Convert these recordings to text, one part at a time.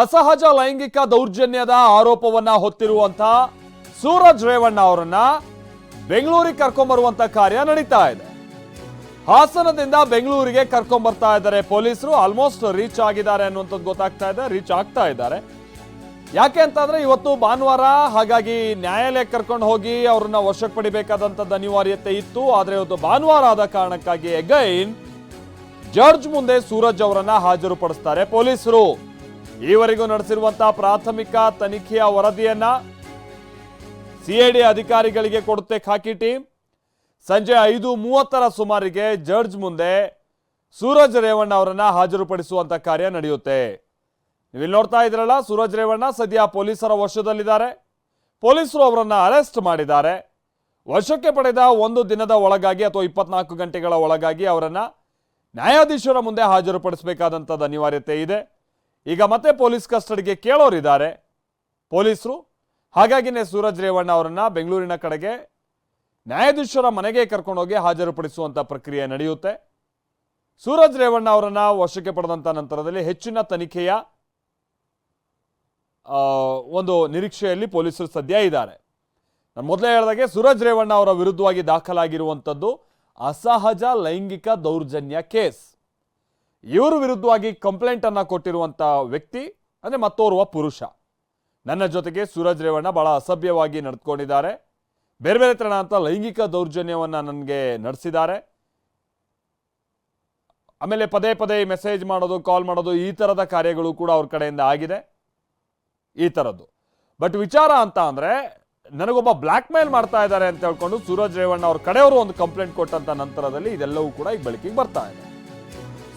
ಅಸಹಜ ಲೈಂಗಿಕ ದೌರ್ಜನ್ಯದ ಆರೋಪವನ್ನ ಹೊತ್ತಿರುವಂತ ಸೂರಜ್ ರೇವಣ್ಣ ಅವರನ್ನ ಬೆಂಗಳೂರಿಗೆ ಕರ್ಕೊಂಬರುವಂತ ಕಾರ್ಯ ನಡೀತಾ ಇದೆ. ಹಾಸನದಿಂದ ಬೆಂಗಳೂರಿಗೆ ಕರ್ಕೊಂಡ್ ಬರ್ತಾ ಇದ್ದಾರೆ ಪೊಲೀಸರು. ಆಲ್ಮೋಸ್ಟ್ ರೀಚ್ ಆಗಿದ್ದಾರೆ ಅನ್ನುವಂಥದ್ದು ಗೊತ್ತಾಗ್ತಾ ಇದೆ. ರೀಚ್ ಆಗ್ತಾ ಇದ್ದಾರೆ. ಯಾಕೆ ಅಂತಂದ್ರೆ ಇವತ್ತು ಭಾನುವಾರ ಹಾಗಾಗಿ ನ್ಯಾಯಾಲಯಕ್ಕೆ ಕರ್ಕೊಂಡು ಹೋಗಿ ಅವ್ರನ್ನ ವಶಕ್ಕೆ ಪಡಿಬೇಕಾದಂಥದ್ದು ಅನಿವಾರ್ಯತೆ ಇತ್ತು. ಆದರೆ ಇವತ್ತು ಭಾನುವಾರ ಆದ ಕಾರಣಕ್ಕಾಗಿ ಎಗೈನ್ ಜಡ್ಜ್ ಮುಂದೆ ಸೂರಜ್ ಅವರನ್ನ ಹಾಜರುಪಡಿಸ್ತಾರೆ ಪೊಲೀಸರು. ಈವರೆಗೂ ನಡೆಸಿರುವಂತಹ ಪ್ರಾಥಮಿಕ ತನಿಖೆಯ ವರದಿಯನ್ನ ಸಿಐಡಿ ಅಧಿಕಾರಿಗಳಿಗೆ ಕೊಡುತ್ತೆ ಖಾಕಿ ಟೀಮ್. ಸಂಜೆ ಐದು ಮೂವತ್ತರ ಸುಮಾರಿಗೆ ಜಡ್ಜ್ ಮುಂದೆ ಸೂರಜ್ ರೇವಣ್ಣ ಅವರನ್ನ ಹಾಜರುಪಡಿಸುವಂತ ಕಾರ್ಯ ನಡೆಯುತ್ತೆ. ನೀವಿಲ್ಲಿ ನೋಡ್ತಾ ಇದ್ರಲ್ಲ ಸೂರಜ್ ರೇವಣ್ಣ ಸದ್ಯ ಪೊಲೀಸರ ವಶದಲ್ಲಿದ್ದಾರೆ. ಪೊಲೀಸರು ಅವರನ್ನ ಅರೆಸ್ಟ್ ಮಾಡಿದ್ದಾರೆ. ವಶಕ್ಕೆ ಪಡೆದ ಒಂದು ದಿನದ ಒಳಗಾಗಿ ಅಥವಾ ಇಪ್ಪತ್ನಾಲ್ಕು ಗಂಟೆಗಳ ಒಳಗಾಗಿ ಅವರನ್ನ ನ್ಯಾಯಾಧೀಶರ ಮುಂದೆ ಹಾಜರುಪಡಿಸಬೇಕಾದಂಥದ್ದು ಅನಿವಾರ್ಯತೆ ಇದೆ. ಈಗ ಮತ್ತೆ ಪೊಲೀಸ್ ಕಸ್ಟಡಿಗೆ ಕೇಳೋರಿದ್ದಾರೆ. ಪೊಲೀಸರು, ಹಾಗಾಗಿನೇ ಸೂರಜ್ ರೇವಣ್ಣ ಅವರನ್ನ ಬೆಂಗಳೂರಿನ ಕಡೆಗೆ ನ್ಯಾಯಾಧೀಶರ ಮನೆಗೆ ಕರ್ಕೊಂಡೋಗಿ ಹಾಜರುಪಡಿಸುವಂಥ ಪ್ರಕ್ರಿಯೆ ನಡೆಯುತ್ತೆ. ಸೂರಜ್ ರೇವಣ್ಣ ಅವರನ್ನ ವಶಕ್ಕೆ ಪಡೆದಂತ ನಂತರದಲ್ಲಿ ಹೆಚ್ಚಿನ ತನಿಖೆಯ ಒಂದು ನಿರೀಕ್ಷೆಯಲ್ಲಿ ಪೊಲೀಸರು ಸದ್ಯ ಇದ್ದಾರೆ. ನಾನು ಮೊದಲೇ ಹೇಳಿದಾಗೆ ಸೂರಜ್ ರೇವಣ್ಣ ಅವರ ವಿರುದ್ಧವಾಗಿ ದಾಖಲಾಗಿರುವಂಥದ್ದು ಅಸಹಜ ಲೈಂಗಿಕ ದೌರ್ಜನ್ಯ ಕೇಸ್. ಇವರು ವಿರುದ್ಧವಾಗಿ ಕಂಪ್ಲೇಂಟ್ ಕೊಟ್ಟಿರುವಂಥ ವ್ಯಕ್ತಿ, ಅಂದ್ರೆ ಮತ್ತೋರ್ವ ಪುರುಷ. ನನ್ನ ಜೊತೆಗೆ ಸೂರಜ್ ರೇವಣ್ಣ ಬಹಳ ಅಸಭ್ಯವಾಗಿ ನಡೆದುಕೊಂಡಿದ್ದಾರೆ ಬೇರೆ ಬೇರೆ ತರಣ ಅಂತ ಲೈಂಗಿಕ ದೌರ್ಜನ್ಯವನ್ನು ನನಗೆ ನಡೆಸಿದ್ದಾರೆ. ಆಮೇಲೆ ಪದೇ ಪದೇ ಮೆಸೇಜ್ ಮಾಡೋದು ಕಾಲ್ ಮಾಡೋದು, ಈ ತರದ ಕಾರ್ಯಗಳು ಕೂಡ ಅವ್ರ ಕಡೆಯಿಂದ ಆಗಿದೆ. ಈ ತರದ್ದು. ಬಟ್ ವಿಚಾರ ಅಂತ ಅಂದ್ರೆ, ನನಗೊಬ್ಬ ಬ್ಲ್ಯಾಕ್ ಮೇಲ್ ಮಾಡ್ತಾ ಇದ್ದಾರೆ ಅಂತ ಹೇಳ್ಕೊಂಡು ಸೂರಜ್ ರೇವಣ್ಣ ಅವ್ರ ಕಡೆಯವರು ಒಂದು ಕಂಪ್ಲೇಂಟ್ ಕೊಟ್ಟಂತ ನಂತರದಲ್ಲಿ ಇದೆಲ್ಲವೂ ಕೂಡ ಈಗ ಬೆಳಕಿಗೆ ಬರ್ತಾ ಇದೆ.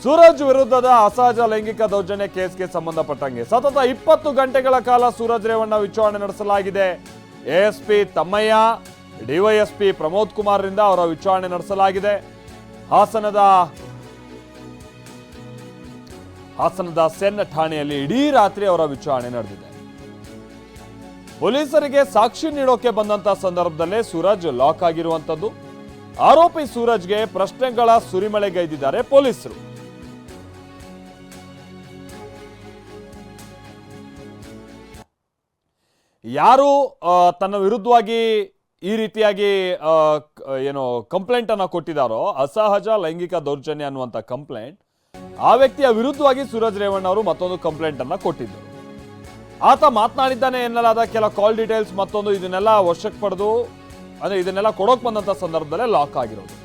ಸೂರಜ್ ವಿರುದ್ಧದ ಅಸಹಜ ಲೈಂಗಿಕ ದೌರ್ಜನ್ಯ ಕೇಸ್ಗೆ ಸಂಬಂಧಪಟ್ಟಂಗೆ ಸತತ ಇಪ್ಪತ್ತು ಗಂಟೆಗಳ ಕಾಲ ಸೂರಜ್ ರೇವಣ್ಣ ವಿಚಾರಣೆ ನಡೆಸಲಾಗಿದೆ. ಎಎಸ್ಪಿ ತಮ್ಮಯ್ಯ, ಡಿವೈಎಸ್ಪಿ ಪ್ರಮೋದ್ ಕುಮಾರ್ರಿಂದ ಅವರ ವಿಚಾರಣೆ ನಡೆಸಲಾಗಿದೆ. ಹಾಸನದ ಹಾಸನದ ಸೆನ್ ಠಾಣೆಯಲ್ಲಿ ಇಡೀ ರಾತ್ರಿ ಅವರ ವಿಚಾರಣೆ ನಡೆದಿದೆ. ಪೊಲೀಸರಿಗೆ ಸಾಕ್ಷಿ ನೀಡೋಕೆ ಬಂದಂತ ಸಂದರ್ಭದಲ್ಲೇ ಸೂರಜ್ ಲಾಕ್ ಆಗಿರುವಂತದ್ದು. ಆರೋಪಿ ಸೂರಜ್ಗೆ ಪ್ರಶ್ನೆಗಳ ಸುರಿಮಳೆಗೈದಿದ್ದಾರೆ ಪೊಲೀಸರು. ಯಾರು ತನ್ನ ವಿರುದ್ಧವಾಗಿ ಈ ರೀತಿಯಾಗಿ ಏನು ಕಂಪ್ಲೇಂಟ್ ಅನ್ನ ಕೊಟ್ಟಿದ್ದಾರೋ ಅಸಹಜ ಲೈಂಗಿಕ ದೌರ್ಜನ್ಯ ಅನ್ನುವಂಥ ಕಂಪ್ಲೇಂಟ್ ಆ ವ್ಯಕ್ತಿಯ ವಿರುದ್ಧವಾಗಿ ಸೂರಜ್ ರೇವಣ್ಣ ಅವರು ಮತ್ತೊಂದು ಕಂಪ್ಲೇಂಟ್ ಅನ್ನ ಕೊಟ್ಟಿದ್ದರು. ಆತ ಮಾತನಾಡಿದ್ದಾನೆ ಎನ್ನಲಾದ ಕೆಲ ಕಾಲ್ ಡೀಟೇಲ್ಸ್ ಮತ್ತೊಂದು ಇದನ್ನೆಲ್ಲ ವರ್ಷಕ್ಕೆ ಪಡೆದು, ಅಂದ್ರೆ ಇದನ್ನೆಲ್ಲ ಕೊಡೋಕ್ ಬಂದಂತ ಸಂದರ್ಭದಲ್ಲೇ ಲಾಕ್ ಆಗಿರೋದು.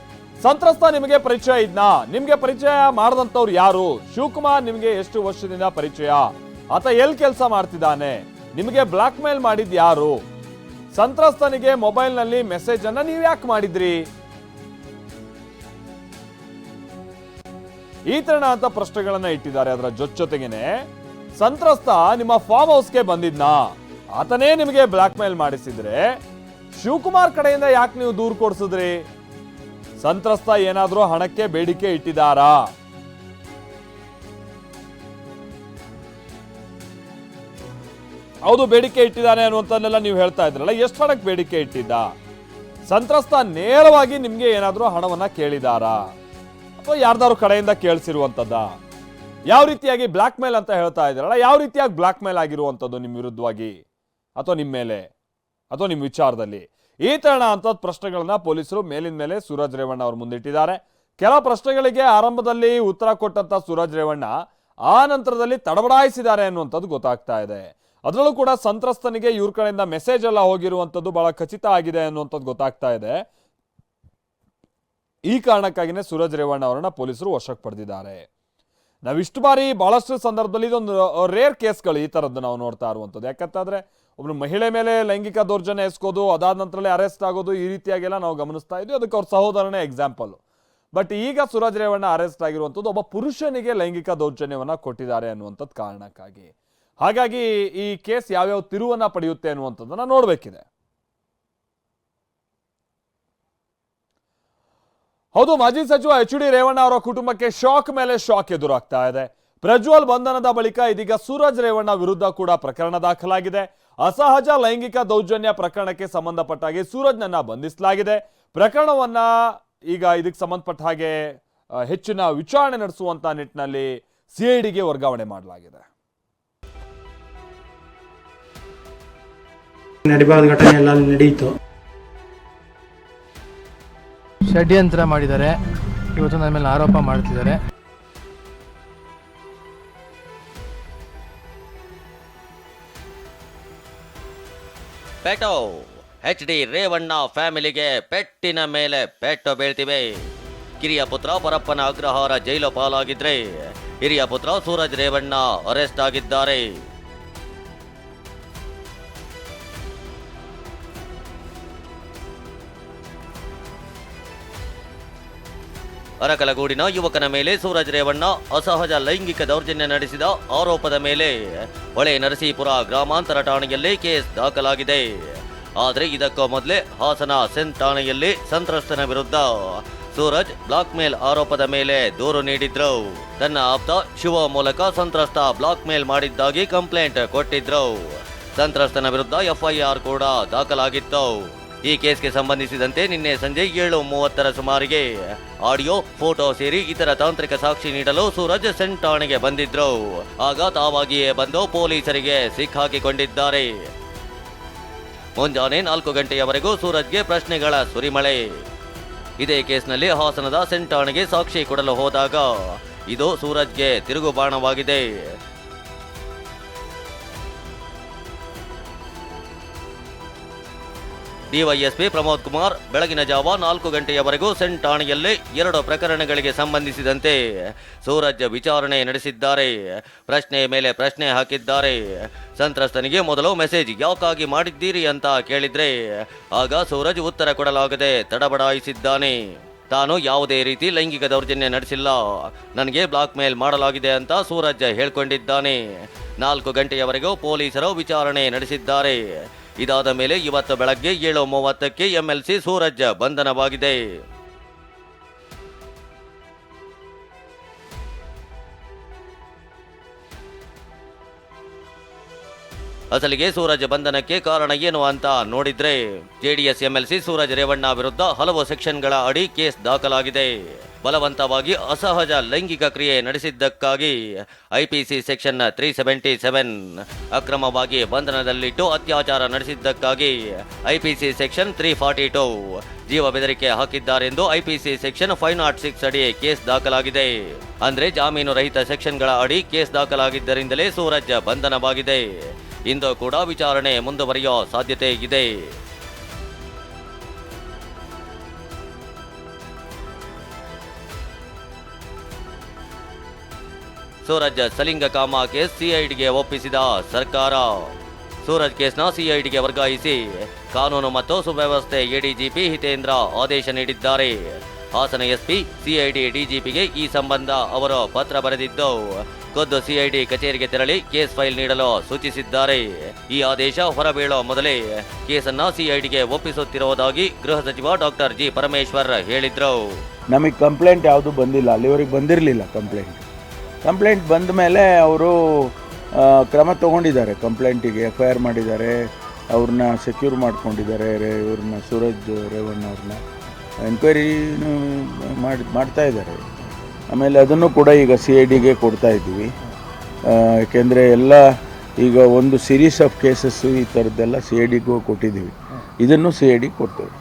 ಸಂತ್ರಸ್ತ ನಿಮಗೆ ಪರಿಚಯ ಇದ್ನಾ? ನಿಮಗೆ ಪರಿಚಯ ಮಾಡಿದಂಥವ್ರು ಯಾರು? ಶಿವಕುಮಾರ್ ನಿಮಗೆ ಎಷ್ಟು ವರ್ಷದಿಂದ ಪರಿಚಯ? ಆತ ಎಲ್ ಕೆಲಸ ಮಾಡ್ತಿದ್ದಾನೆ? ನಿಮಗೆ ಬ್ಲಾಕ್ ಮೇಲ್ ಮಾಡಿದ್ ಯಾರು? ಸಂತ್ರಸ್ತನಿಗೆ ಮೊಬೈಲ್ನಲ್ಲಿ ಮೆಸೇಜ್ ಅನ್ನ ನೀವು ಯಾಕೆ ಮಾಡಿದ್ರಿ? ಈ ತರಣ ಅಂತ ಪ್ರಶ್ನೆಗಳನ್ನ ಇಟ್ಟಿದ್ದಾರೆ ಅದರ ಜೊತೆಗೇನೆ, ಸಂತ್ರಸ್ತ ನಿಮ್ಮ ಫಾರ್ಮ್ ಹೌಸ್ಗೆ ಬಂದಿದ್ನಾ? ಆತನೇ ನಿಮಗೆ ಬ್ಲಾಕ್ ಮೇಲ್ ಮಾಡಿಸಿದ್ರೆ, ಶಿವಕುಮಾರ್ ಕಡೆಯಿಂದ ಯಾಕೆ ನೀವು ದೂರು ಕೊಡ್ಸಿದ್ರಿ? ಸಂತ್ರಸ್ತ ಏನಾದರೂ ಹಣಕ್ಕೆ ಬೇಡಿಕೆ ಇಟ್ಟಿದ್ದಾರಾ? ಹೌದು, ಬೇಡಿಕೆ ಇಟ್ಟಿದ್ದಾನೆ ಅನ್ನುವಂಥನ್ನೆಲ್ಲ ನೀವು ಹೇಳ್ತಾ ಇದ್ರಲ್ಲ, ಎಷ್ಟು ಹಣಕ್ಕೆ ಬೇಡಿಕೆ ಇಟ್ಟಿದ್ದ? ಸಂತ್ರಸ್ತ ನೇರವಾಗಿ ನಿಮಗೆ ಏನಾದರೂ ಹಣವನ್ನು ಕೇಳಿದಾರಾ? ಅಥವಾ ಯಾರ್ದಾರು ಕಡೆಯಿಂದ ಕೇಳಿಸಿರುವಂಥದ್ದ? ಯಾವ ರೀತಿಯಾಗಿ ಬ್ಲ್ಯಾಕ್ ಮೇಲ್ ಅಂತ ಹೇಳ್ತಾ ಇದ್ರಲ್ಲ, ಯಾವ ರೀತಿಯಾಗಿ ಬ್ಲ್ಯಾಕ್ ಮೇಲ್ ಆಗಿರುವಂಥದ್ದು ನಿಮ್ಮ ವಿರುದ್ಧವಾಗಿ? ಅಥವಾ ನಿಮ್ಮ ಮೇಲೆ? ಅಥವಾ ನಿಮ್ಮ ವಿಚಾರದಲ್ಲಿ? ಈ ತರಣ ಅಂತ ಪ್ರಶ್ನೆಗಳನ್ನ ಪೊಲೀಸರು ಮೇಲಿನ ಮೇಲೆ ಸೂರಜ್ ರೇವಣ್ಣ ಅವರು ಮುಂದಿಟ್ಟಿದ್ದಾರೆ. ಕೆಲ ಪ್ರಶ್ನೆಗಳಿಗೆ ಆರಂಭದಲ್ಲಿ ಉತ್ತರ ಕೊಟ್ಟಂತ ಸೂರಜ್ ರೇವಣ್ಣ ಆ ನಂತರದಲ್ಲಿ ತಡಬಡಾಯಿಸಿದ್ದಾರೆ ಅನ್ನುವಂಥದ್ದು ಗೊತ್ತಾಗ್ತಾ ಇದೆ. ಅದರಲ್ಲೂ ಕೂಡ ಸಂತ್ರಸ್ತನಿಗೆ ಇವ್ರ ಕಡೆಯಿಂದ ಮೆಸೇಜ್ ಎಲ್ಲ ಹೋಗಿರುವಂಥದ್ದು ಬಹಳ ಖಚಿತ ಆಗಿದೆ ಅನ್ನುವಂಥದ್ದು ಗೊತ್ತಾಗ್ತಾ ಇದೆ. ಈ ಕಾರಣಕ್ಕಾಗಿನೇ ಸೂರಜ್ ರೇವಣ್ಣ ಅವರನ್ನ ಪೊಲೀಸರು ವಶಕ್ಕೆ ಪಡೆದಿದ್ದಾರೆ. ನಾವು ಇಷ್ಟು ಬಾರಿ ಬಹಳಷ್ಟು ಸಂದರ್ಭದಲ್ಲಿ ಇದೊಂದು ರೇರ್ ಕೇಸ್ಗಳು ಈ ಥರದ್ದು ನಾವು ನೋಡ್ತಾ ಇರುವಂಥದ್ದು ಯಾಕಂತಂದರೆ ಒಬ್ಬರು ಮಹಿಳೆ ಮೇಲೆ ಲೈಂಗಿಕ ದೌರ್ಜನ್ಯ ಎಸ್ಕೋದು, ಅದಾದ ನಂತರಲ್ಲೇ ಅರೆಸ್ಟ್ ಆಗೋದು ಈ ರೀತಿಯಾಗೆಲ್ಲ ನಾವು ಗಮನಿಸ್ತಾ ಇದ್ವಿ. ಅದಕ್ಕೆ ಅವ್ರ ಸಹೋದರನೇ ಎಕ್ಸಾಂಪಲ್ ಬಟ್ ಈಗ ಸೂರಜ್ ರೇವಣ್ಣ ಅರೆಸ್ಟ್ ಆಗಿರುವಂಥದ್ದು ಒಬ್ಬ ಪುರುಷನಿಗೆ ಲೈಂಗಿಕ ದೌರ್ಜನ್ಯವನ್ನ ಕೊಟ್ಟಿದ್ದಾರೆ ಅನ್ನುವಂಥದ್ದು ಕಾರಣಕ್ಕಾಗಿ. ಹಾಗಾಗಿ ಈ ಕೇಸ್ ಯಾವ್ಯಾವ ತಿರುವನ್ನ ಪಡೆಯುತ್ತೆ ಅನ್ನುವಂಥದ್ದನ್ನ ನೋಡಬೇಕಿದೆ. ಹೌದು, ಮಾಜಿ ಸಚಿವ ಎಚ್ ಡಿ ರೇವಣ್ಣ ಅವರ ಕುಟುಂಬಕ್ಕೆ ಶಾಕ್ ಮೇಲೆ ಶಾಕ್ ಎದುರಾಗ್ತಾ ಇದೆ. ಪ್ರಜ್ವಲ್ ಬಂಧನದ ಬಳಿಕ ಇದೀಗ ಸೂರಜ್ ರೇವಣ್ಣ ವಿರುದ್ಧ ಕೂಡ ಪ್ರಕರಣ ದಾಖಲಾಗಿದೆ. ಅಸಹಜ ಲೈಂಗಿಕ ದೌರ್ಜನ್ಯ ಪ್ರಕರಣಕ್ಕೆ ಸಂಬಂಧಪಟ್ಟ ಹಾಗೆ ಸೂರಜ್ನನ್ನ ಬಂಧಿಸಲಾಗಿದೆ. ಪ್ರಕರಣವನ್ನ ಈಗ ಇದಕ್ಕೆ ಸಂಬಂಧಪಟ್ಟ ಹಾಗೆ ಹೆಚ್ಚಿನ ವಿಚಾರಣೆ ನಡೆಸುವಂತ ನಿಟ್ಟಿನಲ್ಲಿ ಸಿಐಡಿಗೆ ವರ್ಗಾವಣೆ ಮಾಡಲಾಗಿದೆ. ನಡಿಬಾರ್ದ ಘಟನೆ ಎಲ್ಲ ಅಲ್ಲಿ ನಡೆಯಿತು ಷಡ್ಯಂತ್ರ ಮಾಡಿದ್ದಾರೆ. ಇವತ್ತು ನನ್ನ ಮೇಲೆ ಆರೋಪ ಮಾಡ್ತಿದ್ದಾರೆ ಪೆಟೋ ಎಚ್ ಡಿ ರೇವಣ್ಣ ಫ್ಯಾಮಿಲಿಗೆ ಪೆಟ್ಟಿನ ಮೇಲೆ ಪೆಟ್ಟು ಬೀಳ್ತಿವೆ. ಕಿರಿಯ ಪುತ್ರ ಪರಪ್ಪನ ಅಗ್ರಹಾರ ಜೈಲು ಪಾಲಾಗಿದ್ರೆ ಹಿರಿಯ ಪುತ್ರ ಸೂರಜ್ ರೇವಣ್ಣ ಅರೆಸ್ಟ್ ಆಗಿದ್ದಾರೆ. ಅರಕಲಗೂಡಿನ ಯುವಕನ ಮೇಲೆ ಸೂರಜ್ ರೇವಣ್ಣ ಅಸಹಜ ಲೈಂಗಿಕ ದೌರ್ಜನ್ಯ ನಡೆಸಿದ ಆರೋಪದ ಮೇಲೆ ಹೊಳೆ ನರಸೀಪುರ ಗ್ರಾಮಾಂತರ ಠಾಣೆಯಲ್ಲಿ ಕೇಸ್ ದಾಖಲಾಗಿದೆ. ಆದರೆ ಇದಕ್ಕೂ ಮೊದಲೇ ಹಾಸನ ಸೆನ್ ಠಾಣೆಯಲ್ಲಿ ಸಂತ್ರಸ್ತನ ವಿರುದ್ಧ ಸೂರಜ್ ಬ್ಲಾಕ್ ಮೇಲ್ ಆರೋಪದ ಮೇಲೆ ದೂರು ನೀಡಿದ್ರು. ತನ್ನ ಆಪ್ತ ಶಿವ ಮೂಲಕ ಸಂತ್ರಸ್ತ ಬ್ಲಾಕ್ ಮೇಲ್ ಮಾಡಿದ್ದಾಗಿ ಕಂಪ್ಲೇಂಟ್ ಕೊಟ್ಟಿದ್ರು. ಸಂತ್ರಸ್ತನ ವಿರುದ್ಧ ಎಫ್ಐಆರ್ ಕೂಡ ದಾಖಲಾಗಿತ್ತು. ಈ ಕೇಸ್ಗೆ ಸಂಬಂಧಿಸಿದಂತೆ ನಿನ್ನೆ ಸಂಜೆ ಏಳು ಮೂವತ್ತರ ಸುಮಾರಿಗೆ ಆಡಿಯೋ, ಫೋಟೋ ಸೇರಿ ಇತರ ತಾಂತ್ರಿಕ ಸಾಕ್ಷಿ ನೀಡಲು ಸೂರಜ್ ಸೆನ್ ಠಾಣೆಗೆ ಬಂದಿದ್ರು. ಆಗ ತಾವಾಗಿಯೇ ಬಂದು ಪೊಲೀಸರಿಗೆ ಸಿಕ್ಕಾಕಿಕೊಂಡಿದ್ದಾರೆ ಮುಂಜಾನೆ ನಾಲ್ಕು ಗಂಟೆಯವರೆಗೂ ಸೂರಜ್ಗೆ ಪ್ರಶ್ನೆಗಳ ಸುರಿಮಳೆ. ಇದೇ ಕೇಸ್ನಲ್ಲಿ ಹಾಸನದ ಸೆನ್ ಠಾಣೆಗೆ ಸಾಕ್ಷಿ ಕೊಡಲು ಹೋದಾಗ ಇದು ಸೂರಜ್ಗೆ ತಿರುಗುಬಾಣವಾಗಿದೆ. ಡಿವೈಎಸ್ಪಿ ಪ್ರಮೋದ್ ಕುಮಾರ್, ಬೆಳಗಿನ ಜಾವ ನಾಲ್ಕು ಗಂಟೆಯವರೆಗೂ ಸೆಂಟ್ ಠಾಣೆಯಲ್ಲಿ ಎರಡು ಪ್ರಕರಣಗಳಿಗೆ ಸಂಬಂಧಿಸಿದಂತೆ ಸೂರಜ್ ವಿಚಾರಣೆ ನಡೆಸಿದ್ದಾರೆ. ಪ್ರಶ್ನೆ ಮೇಲೆ ಪ್ರಶ್ನೆ ಹಾಕಿದ್ದಾರೆ. ಸಂತ್ರಸ್ತನಿಗೆ ಮೊದಲು ಮೆಸೇಜ್ ಯಾಕಾಗಿ ಮಾಡಿದ್ದೀರಿ ಅಂತ ಕೇಳಿದ್ರೆ, ಆಗ ಸೂರಜ್ ಉತ್ತರ ಕೊಡಲಾಗದೆ ತಡಬಡಾಯಿಸಿದ್ದಾನೆ. ತಾನು ಯಾವುದೇ ರೀತಿ ಲೈಂಗಿಕ ದೌರ್ಜನ್ಯ ನಡೆಸಿಲ್ಲ. ನನಗೆ ಬ್ಲಾಕ್ ಮೇಲ್ ಮಾಡಲಾಗಿದೆ ಅಂತ ಸೂರಜ್ ಹೇಳ್ಕೊಂಡಿದ್ದಾನೆ. ನಾಲ್ಕು ಗಂಟೆಯವರೆಗೂ ಪೊಲೀಸರು ವಿಚಾರಣೆ ನಡೆಸಿದ್ದಾರೆ. ಇದಾದ ಮೇಲೆ ಇವತ್ತು ಬೆಳಗ್ಗೆ ಏಳು ಮೂವತ್ತಕ್ಕೆ ಎಂಎಲ್ಸಿ ಸೂರಜ್ ಬಂಧನವಾಗಿದೆ. ಅಸಲಿಗೆ ಸೂರಜ್ ಬಂಧನಕ್ಕೆ ಕಾರಣ ಏನು ಅಂತ ನೋಡಿದ್ರೆ ಜೆಡಿಎಸ್, ಎಂಎಲ್ಸಿ ಸೂರಜ್ ರೇವಣ್ಣ ವಿರುದ್ಧ ಹಲವು ಸೆಕ್ಷನ್ಗಳ ಅಡಿ ಕೇಸ್ ದಾಖಲಾಗಿದೆ. ಬಲವಂತವಾಗಿ ಅಸಹಜ ಲೈಂಗಿಕ ಕ್ರಿಯೆ ನಡೆಸಿದ್ದಕ್ಕಾಗಿ IPC section three seventy seven ಅಕ್ರಮವಾಗಿ ಬಂಧನದಲ್ಲಿಟ್ಟು ಅತ್ಯಾಚಾರ ನಡೆಸಿದ್ದಕ್ಕಾಗಿ IPC section three forty two ಜೀವ ಬೆದರಿಕೆ ಹಾಕಿದ್ದಾರೆಂದು IPC section five nought six ಅಡಿ ಕೇಸ್ ದಾಖಲಾಗಿದೆ. ಅಂದ್ರೆ ಜಾಮೀನು ರಹಿತ ಸೆಕ್ಷನ್ಗಳ ಅಡಿ ಕೇಸ್ ದಾಖಲಾಗಿದ್ದರಿಂದಲೇ ಸೂರಜ್ ಬಂಧನವಾಗಿದೆ. ಇಂದು ಕೂಡ ವಿಚಾರಣೆ ಮುಂದುವರಿಯೋ ಸಾಧ್ಯತೆ ಇದೆ. ಸೂರಜ್ ಸಲಿಂಗಕಾಮ ಕೇಸ್ ಸಿಐಡಿಗೆ ಒಪ್ಪಿಸಿದ ಸರ್ಕಾರ. ಸೂರಜ್ ಕೇಸ್ನ ಸಿಐಡಿಗೆ ವರ್ಗಾಯಿಸಿ ಕಾನೂನು ಮತ್ತು ಸುವ್ಯವಸ್ಥೆ ಎಡಿಜಿಪಿ ಹಿತೇಂದ್ರ ಆದೇಶ ನೀಡಿದ್ದಾರೆ. ಹಾಸನ ಎಸ್ಪಿ, ಸಿಐಡಿ ಡಿಜಿಪಿಗೆ ಈ ಸಂಬಂಧ ಅವರು ಪತ್ರ ಬರೆದಿದ್ದು, ಖುದ್ದು ಸಿಐಡಿ ಕಚೇರಿಗೆ ತೆರಳಿ ಕೇಸ್ ಫೈಲ್ ನೀಡಲು ಸೂಚಿಸಿದ್ದಾರೆ. ಈ ಆದೇಶ ಹೊರಬೀಳೋ ಮೊದಲೇ ಕೇಸನ್ನ ಸಿಐಡಿಗೆ ಒಪ್ಪಿಸುತ್ತಿರುವುದಾಗಿ ಗೃಹ ಸಚಿವ ಡಾಕ್ಟರ್ ಜಿ ಪರಮೇಶ್ವರ್ ಹೇಳಿದ್ರು. ನಮಗೆ ಕಂಪ್ಲೇಂಟ್ ಯಾವುದು ಬಂದಿಲ್ಲ, ಅಲ್ಲಿವರೆಗೆ ಬಂದಿರಲಿಲ್ಲ ಕಂಪ್ಲೇಂಟ್. ಕಂಪ್ಲೇಂಟ್ ಬಂದ ಮೇಲೆ ಅವರು ಕ್ರಮ ತಗೊಂಡಿದ್ದಾರೆ, ಕಂಪ್ಲೇಂಟಿಗೆ ಎಫ್ ಐ ಆರ್ ಮಾಡಿದ್ದಾರೆ ಅವ್ರನ್ನ ಸೆಕ್ಯೂರ್ ಮಾಡ್ಕೊಂಡಿದ್ದಾರೆ, ರೇ ಇವ್ರನ್ನ ಸೂರಜ್ ರೇವಣ್ಣ ಅವ್ರನ್ನ ಎನ್ಕ್ವೈರಿ ಮಾಡಿ ಮಾಡ್ತಾ ಇದ್ದಾರೆ. ಆಮೇಲೆ ಅದನ್ನು ಕೂಡ ಈಗ ಸಿ ಐ ಡಿಗೆ ಕೊಡ್ತಾ ಇದ್ದೀವಿ. ಏಕೆಂದರೆ ಎಲ್ಲ ಈಗ ಒಂದು ಸಿರೀಸ್ ಆಫ್ ಕೇಸಸ್ಸು ಈ ಥರದ್ದೆಲ್ಲ ಸಿ ಐ ಡಿಗೂ ಕೊಟ್ಟಿದ್ದೀವಿ. ಇದನ್ನು ಸಿ ಐ ಡಿ ಕೊಡ್ತೇವೆ.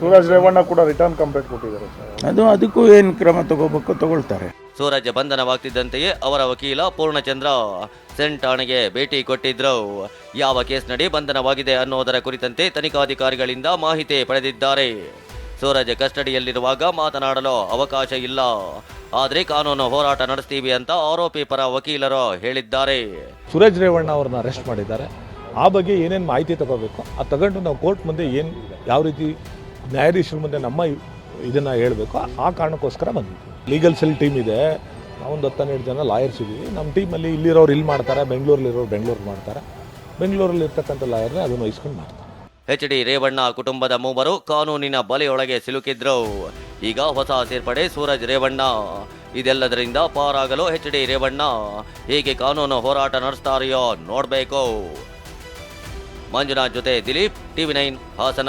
ಸೂರಜ್ ರೇವಣ್ಣ ಕೂಡ ರಿಟರ್ನ್ ಕಂಪ್ಲೇಂಟ್ ಕೊಟ್ಟಿದ್ದಾರೆ ಸರ್. ಅದು ಅದಕ್ಕೂ ಏನು ಕ್ರಮ ತಗೋಬೇಕು ತಗೊಳ್ತಾರೆ. ಸೂರಜ್ ಬಂಧನವಾಗ್ತಿದ್ದಂತೆಯೇ ಅವರ ವಕೀಲ ಪೂರ್ಣಚಂದ್ರ ಸೆನ್ ಠಾಣೆಗೆ ಭೇಟಿ ಕೊಟ್ಟಿದ್ರು. ಯಾವ ಕೇಸ್ ನಡಿ ಬಂಧನವಾಗಿದೆ ಅನ್ನೋದರ ಕುರಿತಂತೆ ತನಿಖಾಧಿಕಾರಿಗಳಿಂದ ಮಾಹಿತಿ ಪಡೆದಿದ್ದಾರೆ. ಸೂರಜ್ ಕಸ್ಟಡಿಯಲ್ಲಿರುವಾಗ ಮಾತನಾಡಲು ಅವಕಾಶ ಇಲ್ಲ. ಆದರೆ ಕಾನೂನು ಹೋರಾಟ ನಡೆಸ್ತೀವಿ ಅಂತ ಆರೋಪಿ ಪರ ವಕೀಲರು ಹೇಳಿದ್ದಾರೆ. ಸುರೇಶ್ ರೇವಣ್ಣ ಅವ್ರನ್ನ ಅರೆಸ್ಟ್ ಮಾಡಿದ್ದಾರೆ. ಆ ಬಗ್ಗೆ ಏನೇನು ಮಾಹಿತಿ ತಗೋಬೇಕು? ಅದು ತಗೊಂಡು ನಾವು ಕೋರ್ಟ್ ಮುಂದೆ ಏನು ಯಾವ ರೀತಿ ನ್ಯಾಯಾಧೀಶರ ಮುಂದೆ ನಮ್ಮ ಇದನ್ನು ಹೇಳಬೇಕು? ಆ ಕಾರಣಕ್ಕೋಸ್ಕರ ಬಂದಿದ್ವಿ. ಲೀಗಲ್ ಸೆಲ್ ಟೀಮ್ ಇದೆ. ನಾವೊಂದು ಹತ್ತು ಹನ್ನೆರಡು ಜನ ಲಾಯರ್ಸ್ ಇದ್ದೀವಿ. ನಮ್ಮ ಟೀಮಲ್ಲಿ ಇಲ್ಲಿರೋರು ಇಲ್ಲಿ ಮಾಡ್ತಾರೆ, ಬೆಂಗಳೂರಲ್ಲಿರೋರು ಬೆಂಗಳೂರು ಮಾಡ್ತಾರೆ. ಬೆಂಗಳೂರಲ್ಲಿ ಇರ್ತಕ್ಕಂಥ ಲಾಯರ್ನೇ ಅದನ್ನು ವಹಿಸ್ಕೊಂಡು ಮಾಡ್ತಾರೆ. ಎಚ್ ಡಿ ರೇವಣ್ಣ ಕುಟುಂಬದ ಮೂವರು ಕಾನೂನಿನ ಬಲೆಯೊಳಗೆ ಸಿಲುಕಿದ್ರು. ಈಗ ಹೊಸ ಸೇರ್ಪಡೆ ಸೂರಜ್ ರೇವಣ್ಣ. ಇದೆಲ್ಲದರಿಂದ ಪಾರಾಗಲು ಎಚ್ ಡಿ ರೇವಣ್ಣ. ಹೇಗೆ ಕಾನೂನು ಹೋರಾಟ ನಡೆಸ್ತಾರೆಯೋ ನೋಡ್ಬೇಕು. ಮಂಜುನಾಥ್ ಜೊತೆ ದಿಲೀಪ್, ಟಿವಿ ನೈನ್ ಹಾಸನ.